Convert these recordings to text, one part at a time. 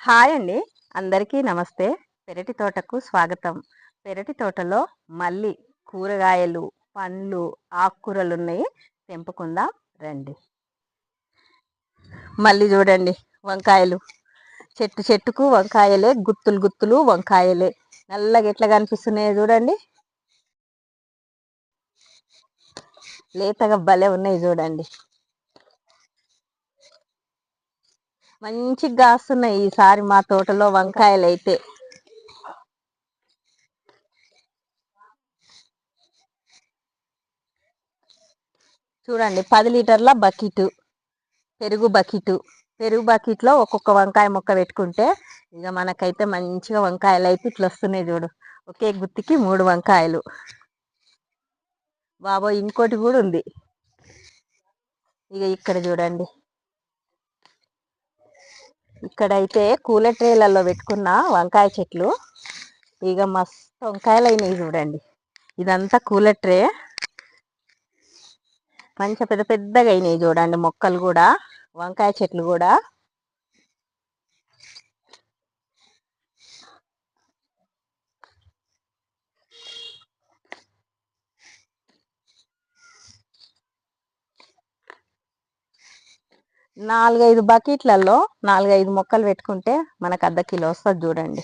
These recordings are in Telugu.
హాయ్ అండి. అందరికీ నమస్తే. పెరటి తోటకు స్వాగతం. పెరటి తోటలో మళ్ళీ కూరగాయలు పండ్లు ఆకుకూరలు ఉన్నాయి తెంపుకుందాం రండి. మళ్ళీ చూడండి వంకాయలు. చెట్టు చెట్టుకు వంకాయలే గుత్తులు గుత్తులు వంకాయలే. నల్లగా ఎట్లా కనిపిస్తున్నాయి చూడండి. లేతగా భలే ఉన్నాయి చూడండి. మంచిగా కాస్తున్నాయి ఈసారి మా తోటలో వంకాయలు అయితే చూడండి పది లీటర్ల బకెట్ పెరుగు బకెట్. పెరుగు బకెట్లో ఒక్కొక్క వంకాయ మొక్క పెట్టుకుంటే ఇక మనకైతే మంచిగా వంకాయలు అయితే ఇట్లా వస్తున్నాయి చూడు. ఒకే గుత్తికి మూడు వంకాయలు. బాబో ఇంకోటి కూడా ఉంది. ఇక ఇక్కడ చూడండి. ఇక్కడైతే కూల ట్రేలలో పెట్టుకున్న వంకాయ చెట్లు. ఇక మస్తు వంకాయలు అయినాయి చూడండి. ఇదంతా కూల ట్రే. మంచిగా పెద్ద పెద్దగా అయినాయి చూడండి మొక్కలు కూడా. వంకాయ చెట్లు కూడా. నాలుగైదు బకెట్లలో నాలుగైదు మొక్కలు పెట్టుకుంటే మనకు అర్ధ కిలో వస్తుంది చూడండి.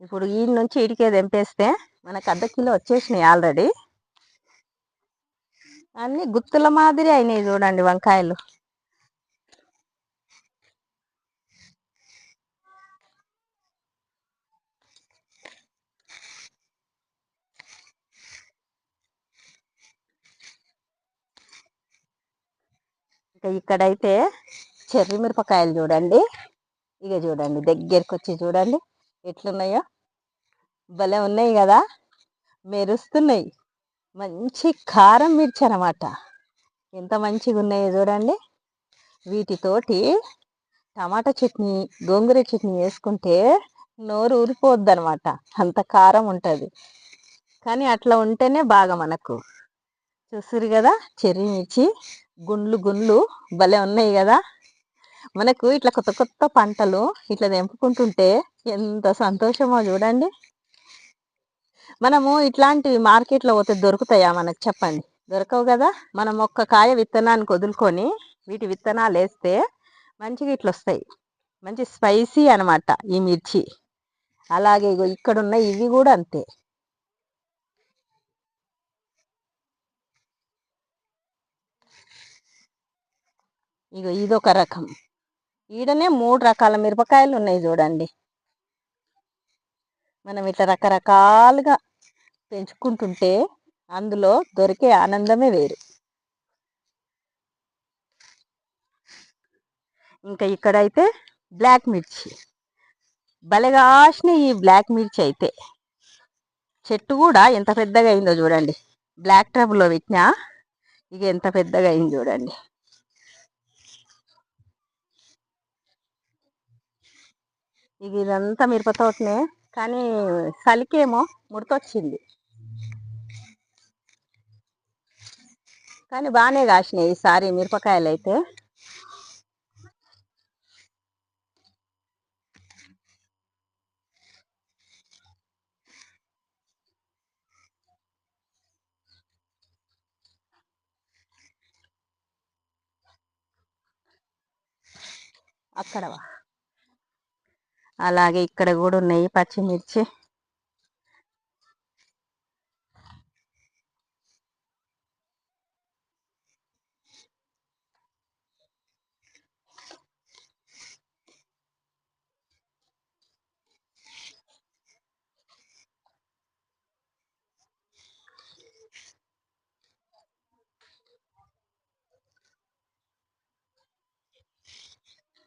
ఇప్పుడు ఈ నుంచి ఇడికే తెంపేస్తే మనకు అర్ధ కిలో వచ్చేసినాయి ఆల్రెడీ అన్నీ గుత్తుల మాదిరి అయినాయి చూడండి వంకాయలు. ఇంకా ఇక్కడైతే చెర్రి మిరపకాయలు చూడండి. ఇక చూడండి దగ్గరికి వచ్చి చూడండి. ఎట్లున్నాయో. భలే ఉన్నాయి కదా. మెరుస్తున్నాయి. మంచి కారం మిర్చి అనమాట. ఎంత మంచిగా ఉన్నాయో చూడండి. వీటితోటి టమాటా చట్నీ గోంగూర చట్నీ వేసుకుంటే నోరు ఊరిపోద్ది అనమాట అంత కారం ఉంటుంది. కానీ అట్లా ఉంటేనే బాగా మనకు. చూస్తురు కదా చెర్రీ మిర్చి. గుండ్లు గుండ్లు భలే ఉన్నాయి కదా. మనకు ఇట్లా కొత్త కొత్త పంటలు ఇట్లా తెంపుకుంటుంటే ఎంత సంతోషమో చూడండి. మనము ఇట్లాంటివి మార్కెట్లో పోతే దొరుకుతాయా మనకు చెప్పండి. దొరకవు కదా. మనం ఒక్క కాయ విత్తనానికి వదులుకొని వీటి విత్తనాలు వేస్తే మంచిగా ఇట్లా వస్తాయి. మంచి స్పైసీ అనమాట ఈ మిర్చి. అలాగే ఇక్కడ ఉన్న ఇవి కూడా అంతే. ఇగో ఇదొక రకం. ఈడనే మూడు రకాల మిరపకాయలు ఉన్నాయి చూడండి. మనం ఇట్లా రకరకాలుగా పెంచుకుంటుంటే అందులో దొరికే ఆనందమే వేరు. ఇంకా ఇక్కడైతే బ్లాక్ మిర్చి. బలగాసిన ఈ బ్లాక్ మిర్చి అయితే. చెట్టు కూడా ఎంత పెద్దగా అయిందో చూడండి. బ్లాక్ ట్రబ్లో పెట్టినా ఇక ఎంత పెద్దగా అయింది చూడండి. ఇక ఇదంతా మిరప తోటనే కానీ చలికేమో ముడతొచ్చింది. కానీ బాగానే కాసినాయి ఈసారి మిరపకాయలు అయితే అక్కడవా? అలాగే ఇక్కడ కూడా ఉన్నాయి పచ్చిమిర్చి.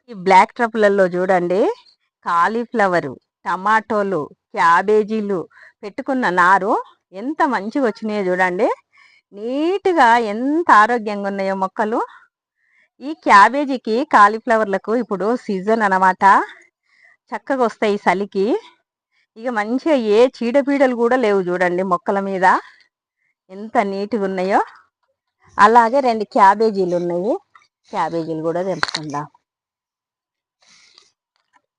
ఈ బ్లాక్ ట్రప్లలో చూడండి. కాలీఫ్లవరు టమాటోలు క్యాబేజీలు పెట్టుకున్న నారు ఎంత మంచిగా వచ్చినాయో చూడండి. నీట్గా ఎంత ఆరోగ్యంగా ఉన్నాయో మొక్కలు. ఈ క్యాబేజీకి కాలీఫ్లవర్లకు ఇప్పుడు సీజన్ అనమాట చక్కగా వస్తాయి చలికి. ఇక మంచిగా ఏ చీడపీడలు కూడా లేవు చూడండి మొక్కల మీద. ఎంత నీట్గా ఉన్నాయో. అలాగే రెండు క్యాబేజీలు ఉన్నాయి. క్యాబేజీలు కూడా తెంపుకుందాం.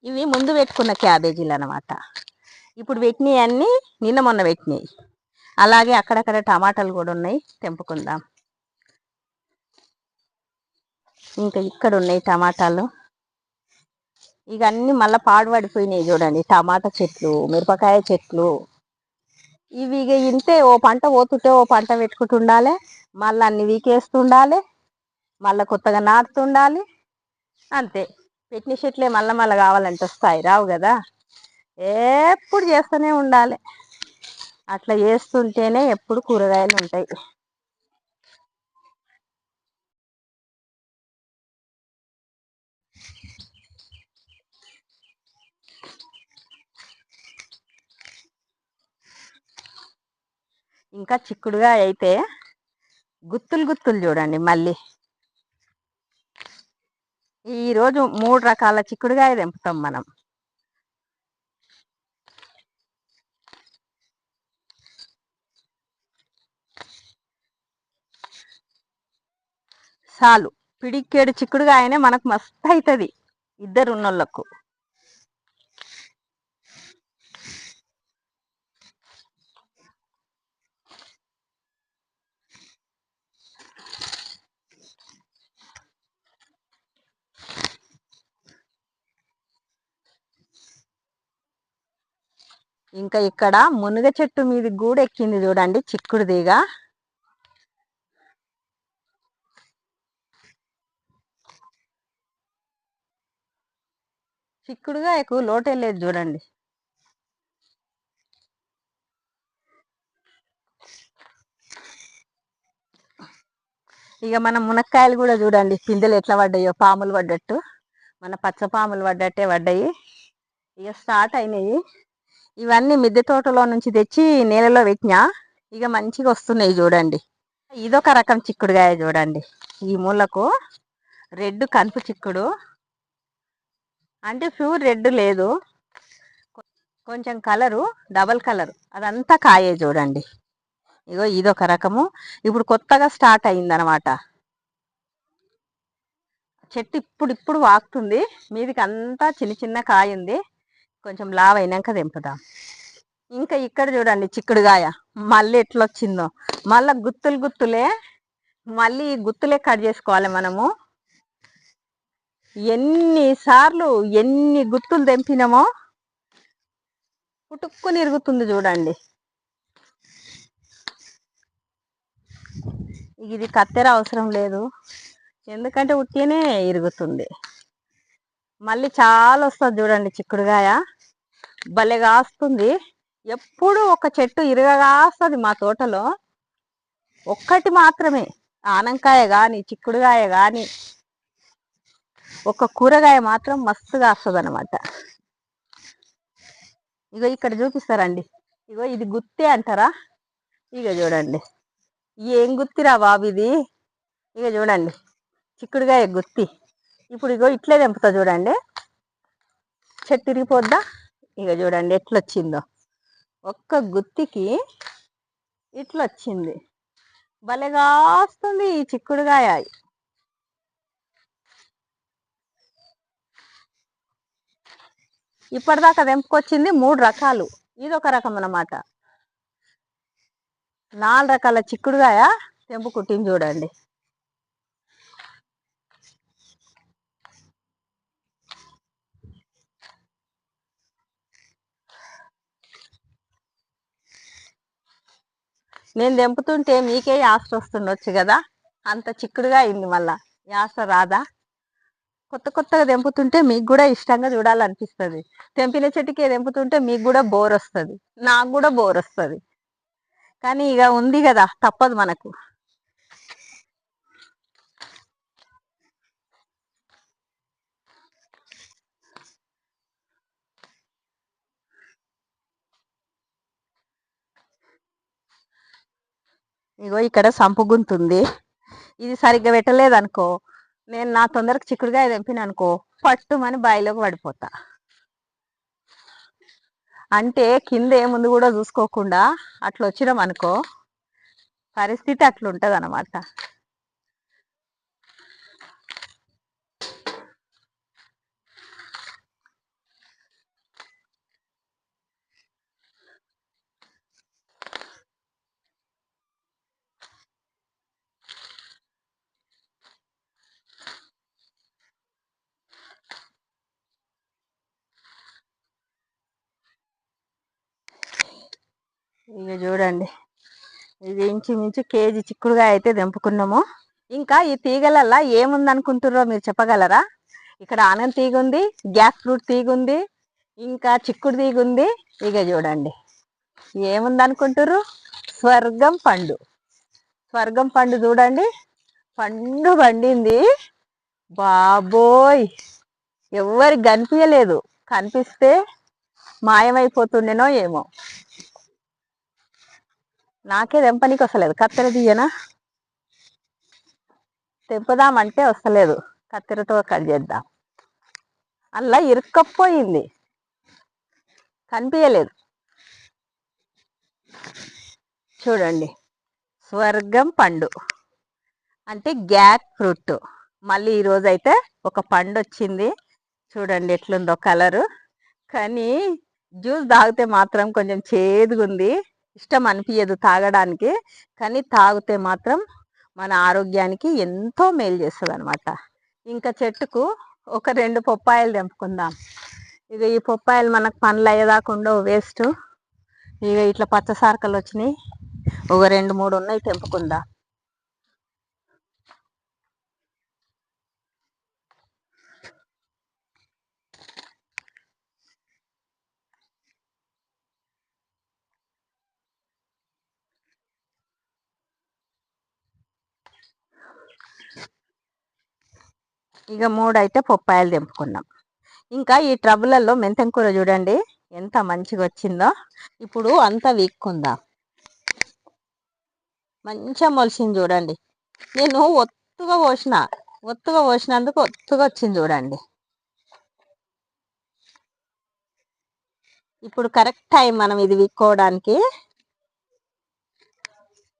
ఇవి ముందు పెట్టుకున్న క్యాబేజీలు అనమాట ఇప్పుడు పెట్టినవి అన్నీ నిన్న మొన్న పెట్టినాయి. అలాగే అక్కడక్కడ టమాటాలు కూడా ఉన్నాయి తెంపుకుందాం. ఇంకా ఇక్కడ ఉన్నాయి టమాటాలు. ఇక అన్ని మళ్ళీ పాడుపడిపోయినాయి చూడండి. టమాటా చెట్లు మిరపకాయ చెట్లు. ఇవి ఇక ఇంతే ఓ పంట పోతుంటే ఓ పంట పెట్టుకుంటుండాలి మళ్ళీ అన్ని వీకేస్తుండాలి మళ్ళీ కొత్తగా నాటుతుండాలి అంతే. పెట్టిన చెట్లే మళ్ళీ మళ్ళీ కావాలంటే వస్తాయి. రావు కదా? ఎప్పుడు చేస్తూనే ఉండాలి. అట్లా చేస్తుంటేనే ఎప్పుడు కూరగాయలు ఉంటాయి. ఇంకా చిక్కుడుగా అయితే గుత్తులు గుత్తులు చూడండి మళ్ళీ. ఈరోజు మూడు రకాల చిక్కుడుగాయ తెంపుతాం మనం. చాలు. పిడికేడు చిక్కుడుగాయనే మనకు మస్తు అవుతుంది ఇద్దరు ఉన్నోళ్ళకు ఇంకా ఇక్కడ మునగ చెట్టు మీద కూడా ఎక్కింది చూడండి చిక్కుడుదిగ చిక్కుడుగా ఎక్కువ లోటే లేదు చూడండి. ఇక మన మునక్కాయలు కూడా చూడండి పిందెలు ఎట్లా పడ్డాయో పాములు పడ్డట్టు. మన పచ్చ పాములు పడ్డట్టే పడ్డాయి. ఇక స్టార్ట్ అయినాయి. ఇవన్నీ మిద్దె తోటలో నుంచి తెచ్చి నీళ్ళలో పెట్టినా ఇక మంచిగా వస్తున్నాయి చూడండి. ఇదొక రకం చిక్కుడుగాయ చూడండి. ఈ మూలకు రెడ్ కనుపు చిక్కుడు. అంటే ప్యూర్ రెడ్ లేదు. కొంచెం కలరు డబల్ కలరు. అదంతా కాయే చూడండి. ఇగో ఇదొక రకము. ఇప్పుడు కొత్తగా స్టార్ట్ అయిందనమాట. చెట్టు ఇప్పుడు ఇప్పుడు వాకుతుంది. మీదికి అంతా చిన్న చిన్న కాయ ఉంది. కొంచెం లావ్ అయినాక తెంపుదాం ఇంకా ఇక్కడ చూడండి చిక్కుడుగాయ. మళ్ళీ ఎట్లొచ్చిందో. మళ్ళీ గుత్తులు గుత్తులే. మళ్ళీ గుత్తులే కట్ చేసుకోవాలి మనము. ఎన్నిసార్లు ఎన్ని గుత్తులు తెంపినామో పుట్టుక్కుని ఇరుగుతుంది చూడండి. ఇది కత్తెర అవసరం లేదు. ఎందుకంటే ఉట్టినే ఇరుగుతుంది. మళ్ళీ చాలా వస్తుంది చూడండి చిక్కుడుగాయ భలే కాస్తుంది. ఎప్పుడు ఒక చెట్టు ఇరగగాస్తుంది మా తోటలో. ఒక్కటి మాత్రమే. ఆనంకాయ కానీ చిక్కుడుగాయ కానీ ఒక కూరగాయ మాత్రం మస్తుగా వస్తుంది అనమాట ఇగో ఇక్కడ చూపిస్తారండి. ఇగో ఇది గుత్తి అంటారా? ఇక చూడండి. ఏం గుత్తిరా బాబు ఇది? ఇక చూడండి. చిక్కుడుగాయ గుత్తి. ఇప్పుడు ఇగో ఇట్లే తెంపుతా చూడండి. చెట్టు తిరిగిపోద్దా ఇక చూడండి ఎట్లొచ్చిందో. ఒక్క గుత్తికి ఇట్లొచ్చింది. భలేగా వస్తుంది ఈ చిక్కుడుగాయ. ఇప్పటిదాకా తెంపుకొచ్చింది మూడు రకాలు. ఇది ఒక రకం అన్నమాట. నాలుగు రకాల చిక్కుడుగాయ తెంపు కుట్టింది చూడండి. నేను తెంపుతుంటే మీకే యాస వస్తుండొచ్చు కదా. అంత చిక్కుడుగా అయింది మళ్ళా. యాస రాదా? కొత్త కొత్తగా తెంపుతుంటే మీకు కూడా ఇష్టంగా చూడాలనిపిస్తుంది. తెంపిన చెట్టుకే తెంపుతుంటే మీకు కూడా బోర్ వస్తుంది. నాకు కూడా బోర్ వస్తుంది. కానీ ఇక ఉంది కదా తప్పదు మనకు. ఇగో ఇక్కడ సంపు గుంతుంది. ఇది సరిగ్గా పెట్టలేదు అనుకో నేను నా తొందరకు చిక్కుడుగా తెంపిన అనుకో పట్టుమని బాయిలోకి పడిపోతా. అంటే కింద ఏముంది కూడా చూసుకోకుండా అట్లా వచ్చినాం అనుకో పరిస్థితి అట్లుంటది అనమాట ఇక చూడండి. ఇది ఇంచుమించు కేజీ చిక్కుడుగా అయితే తెంపుకున్నాము. ఇంకా ఈ తీగలల్లా ఏముందనుకుంటుర్రో మీరు చెప్పగలరా? ఇక్కడ ఆనంద్ తీగ ఉంది గ్యాస్ ఫ్రూట్ తీగ ఉంది ఇంకా చిక్కుడు తీగ ఉంది ఇక చూడండి. ఏముందనుకుంటుర్రు? స్వర్గం పండు. స్వర్గం పండు చూడండి. పండు పండింది. బాబోయ్! ఎవ్వరికి కనిపించలేదు కనిపిస్తే మాయమైపోతుండేనో ఏమో. నాకే తెంపనీకి వస్తలేదు. కత్తెర తీయనా? తెంపుదామంటే వస్తలేదు. కత్తెరతో కట్ చేద్దాం. అలా ఇరుక్కపోయింది. కనిపించలేదు చూడండి. స్వర్గం పండు. అంటే గ్యాక్ ఫ్రూట్. మళ్ళీ ఈరోజు అయితే ఒక పండు వచ్చింది. చూడండి ఎట్లుందో కలరు. కానీ జ్యూస్ తాగితే మాత్రం కొంచెం చేదుగుంది. ఇష్టం అనిపించదు తాగడానికి కానీ తాగితే మాత్రం మన ఆరోగ్యానికి ఎంతో మేలు చేస్తుంది అనమాట ఇంకా చెట్టుకు ఒక రెండు పొప్పాయలు తెంపుకుందాం. ఇక ఈ పొప్పాయలు మనకు పనులు అయ్యేదాకుండా వేస్ట్. ఇక ఇట్లా పచ్చ సారకలు వచ్చినాయి ఒక రెండు మూడు ఉన్నాయి తెంపుకుందాం. ఇక మూడు అయితే పప్పాయలు తెంపుకున్నాం. ఇంకా ఈ ట్రబులలో మెంతం కూర చూడండి ఎంత మంచిగా వచ్చిందో ఇప్పుడు అంత వీక్కుందా. మంచిగా మొలిసింది చూడండి. నేను ఒత్తుగా పోసిన ఒత్తుగా పోసినందుకు ఒత్తుగా వచ్చింది చూడండి. ఇప్పుడు కరెక్ట్ టైం మనం ఇది వీక్కోవడానికి.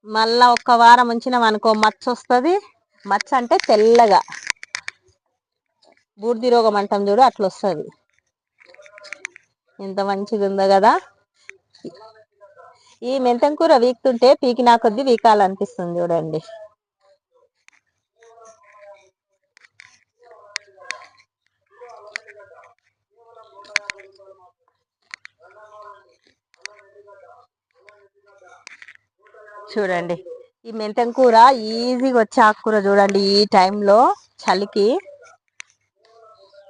మళ్ళా ఒక్క వారం ఉంచినాం అనుకో మచ్చ వస్తుంది మచ్చ అంటే తెల్లగా. బూర్ది రోగం అంటాం చూడు అట్లా వస్తుంది ఎంత మంచిగా ఉందో కదా. ఈ మెంతం కూర వీక్తుంటే పీకి నా కొద్ది వీకాలనిపిస్తుంది చూడండి. చూడండి. ఈ మెంతం కూర ఈజీగా వచ్చే ఆకుకూర చూడండి ఈ టైంలో చలికి.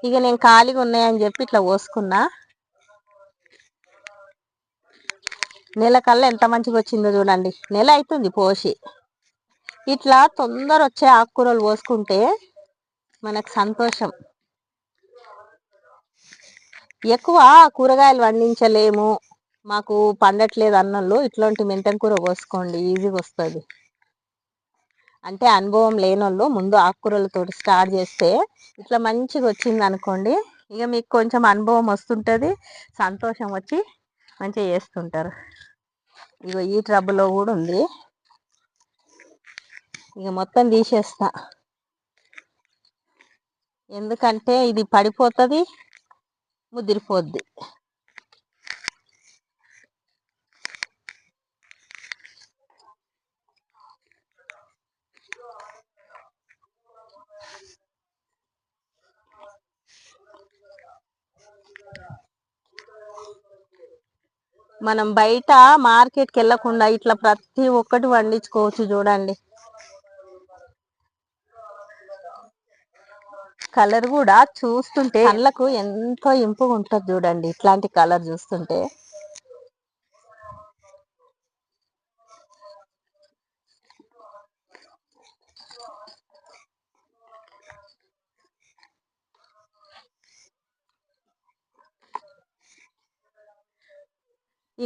ఇక నేను ఖాళీగా ఉన్నాయని చెప్పి ఇట్లా పోసుకున్నా నెల కల్లా ఎంత మంచిగా వచ్చిందో చూడండి. నెల అవుతుంది పోసి. ఇట్లా తొందర వచ్చే ఆకుకూరలు పోసుకుంటే మనకు సంతోషం. ఎక్కువ కూరగాయలు పండించలేము మాకు పండట్లేదు అన్నంలో. ఇట్లాంటి మెంతం కూర పోసుకోండి ఈజీగా వస్తుంది. అంటే అనుభవం లేనోళ్ళు ముందు ఆకుకూరలతో స్టార్ట్ చేస్తే ఇట్లా మంచిగా వచ్చింది అనుకోండి ఇక మీకు కొంచెం అనుభవం వస్తుంటుంది సంతోషం వచ్చి మంచిగా చేస్తుంటారు. ఇక ఈ ట్రబులో కూడా ఉంది. ఇక మొత్తం తీసేస్తా. ఎందుకంటే ఇది పడిపోతుంది ముదిరిపోద్ది. మనం బయట మార్కెట్కి వెళ్ళకుండా ఇట్లా ప్రతి ఒక్కటి వండించుకోవచ్చు చూడండి. కలర్ కూడా చూస్తుంటే కళ్ళకు ఎంతో ఇంపుగా ఉంటుంది చూడండి. ఇట్లాంటి కలర్ చూస్తుంటే.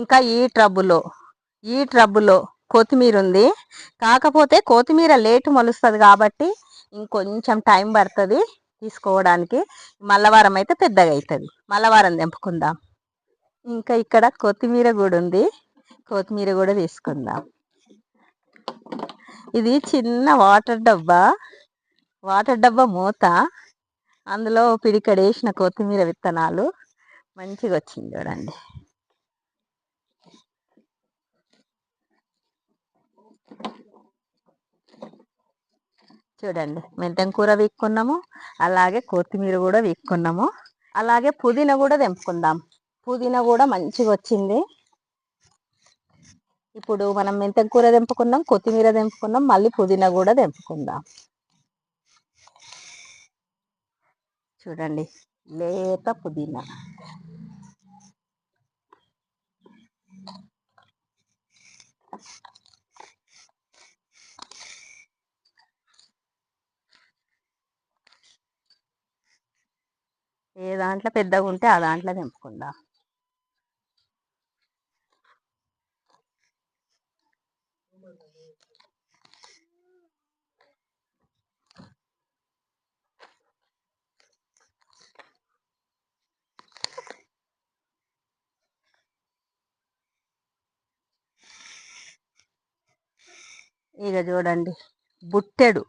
ఇంకా ఈ ట్రబ్బులో ఈ ట్రబ్బులో కొత్తిమీర ఉంది కాకపోతే కొత్తిమీర లేటు మొలుస్తుంది కాబట్టి ఇంకొంచెం టైం పడుతుంది తీసుకోవడానికి. మల్లవారం అయితే పెద్దగా అవుతుంది మల్లవారం తెంపుకుందాం. ఇంకా ఇక్కడ కొత్తిమీర కూడా ఉంది కొత్తిమీర కూడా తీసుకుందాం. ఇది చిన్న వాటర్ డబ్బా. వాటర్ డబ్బా మూత. అందులో పిడికడేసిన కొత్తిమీర విత్తనాలు. మంచిగా వచ్చింది చూడండి. చూడండి మెంతం కూర వీక్కున్నాము అలాగే కొత్తిమీర కూడా వీక్కున్నాము. అలాగే పుదీనా కూడా తెంపుకుందాం. పుదీనా కూడా మంచిగా వచ్చింది. ఇప్పుడు మనం మెంతం కూర తెంపుకున్నాం కొత్తిమీర తెంపుకున్నాం మళ్ళీ పుదీనా కూడా తెంపుకుందాం. చూడండి లేత పుదీనా. దాంట్లో పెద్దగా ఉంటే ఆ దాంట్లో తెంపుకుందాం. ఇక చూడండి బుట్టెడు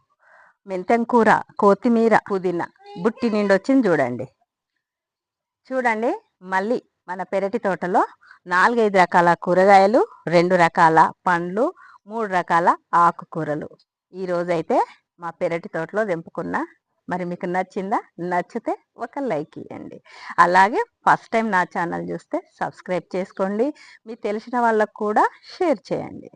మెంతెం కూర కొత్తిమీర పుదీనా బుట్టి నిండి వచ్చింది చూడండి. చూడండి మళ్ళీ మన పెరటి తోటలో నాలుగైదు రకాల కూరగాయలు రెండు రకాల పండ్లు మూడు రకాల ఆకుకూరలు. ఈరోజైతే మా పెరటి తోటలో తెంపుకున్న మరి మీకు నచ్చిందా? నచ్చితే ఒక లైక్ ఇవ్వండి అలాగే ఫస్ట్ టైం నా ఛానల్ చూస్తే సబ్స్క్రైబ్ చేసుకోండి. మీకు తెలిసిన వాళ్ళకు కూడా షేర్ చేయండి.